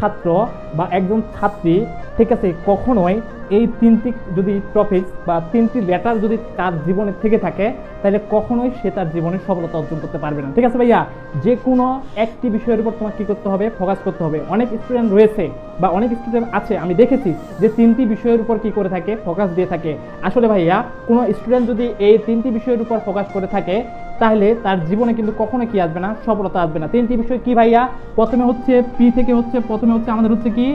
ছাত্র বা একজন ছাত্রী ঠিক আছে, কখনোই এই তিনটি যদি টপিকস বা তিনটি লেটার যদি তার জীবনে থেকে থাকে, তাহলে কখনোই সে তার জীবনে সফলতা অর্জন করতে পারবে না। ঠিক আছে ভাইয়া? যে কোনো একটি বিষয়ের উপর তোমার কী করতে হবে? ফোকাস করতে হবে। অনেক স্টুডেন্ট রয়েছে বা অনেক স্টুডেন্ট আছে, আমি দেখেছি যে তিনটি বিষয়ের উপর কি করে থাকে? ফোকাস দিয়ে থাকে। আসলে ভাইয়া, কোনো স্টুডেন্ট যদি এই তিনটি বিষয়ের উপর ফোকাস করে থাকে, তাহলে তার জীবনে কিন্তু কখনো কি আসবে না? সফলতা আসবে না। তিনটি বিষয় কি ভাইয়া? প্রথমে হচ্ছে পি থেকে হচ্ছে, প্রথমে হচ্ছে আমাদের হচ্ছে কি?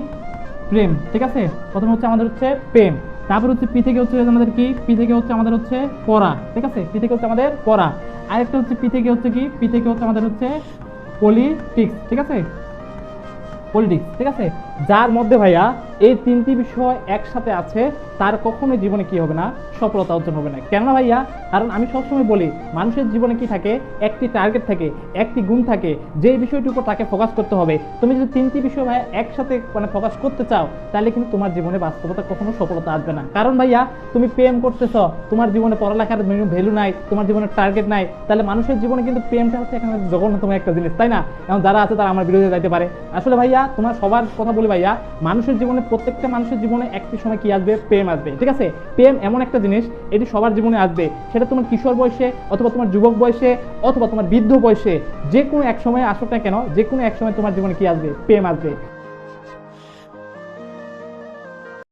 প্রেম, ঠিক আছে? প্রথমে হচ্ছে আমাদের হচ্ছে প্রেম। তারপর হচ্ছে পি থেকে হচ্ছে আমাদের কি? পি থেকে হচ্ছে আমাদের হচ্ছে পড়া, ঠিক আছে? পি থেকে হচ্ছে আমাদের পড়া। আরেকটা হচ্ছে পি থেকে হচ্ছে কি? পি থেকে হচ্ছে আমাদের হচ্ছে পলিটিক্স ঠিক আছে? পলিটিক্স ঠিক আছে? যার মধ্যে ভাইয়া এই তিনটি বিষয় একসাথে আছে, তার কখনোই জীবনে কি হবে না, সফলতা অর্জন হবে না। কেননা ভাইয়া, কারণ আমি সবসময় বলি, মানুষের জীবনে কি থাকে? একটি টার্গেট থাকে, একটি গুণ থাকে। যে বিষয়টির উপর তাকে ফোকাস করতে হবে, তুমি যদি তিনটি বিষয় ভাইয়া একসাথে মানে ফোকাস করতে চাও, তাহলে কিন্তু তোমার জীবনে বাস্তবতা কখনো সফলতা আসবে না। কারণ ভাইয়া, তুমি প্রেম করতেছ, তোমার জীবনে পড়ালেখার ভ্যালু নাই, তোমার জীবনে টার্গেট নাই, তাহলে মানুষের জীবনে কিন্তু প্রেমটা হচ্ছে এখানে জঘন্যতম একটা জিনিস, তাই না? এখন যারা আছে তারা আমার বিরোধী যাইতে পারে। আসলে ভাইয়া, তোমার সবার কথা বলি ভাইয়া, মানুষের জীবনে প্রত্যেকটা মানুষের জীবনে একটি সময় কি আসবে? প্রেম আসবে, ঠিক আছে? প্রেম এমন একটা জিনিস, এটি সবার জীবনে আসবে। সেটা তোমার কিশোর বয়সে, অথবা তোমার যুবক বয়সে, অথবা তোমার বৃদ্ধ বয়সে, যে কোনো এক সময় আসুক না কেন, যে কোনো এক সময় তোমার জীবনে কি আসবে? প্রেম আসবে।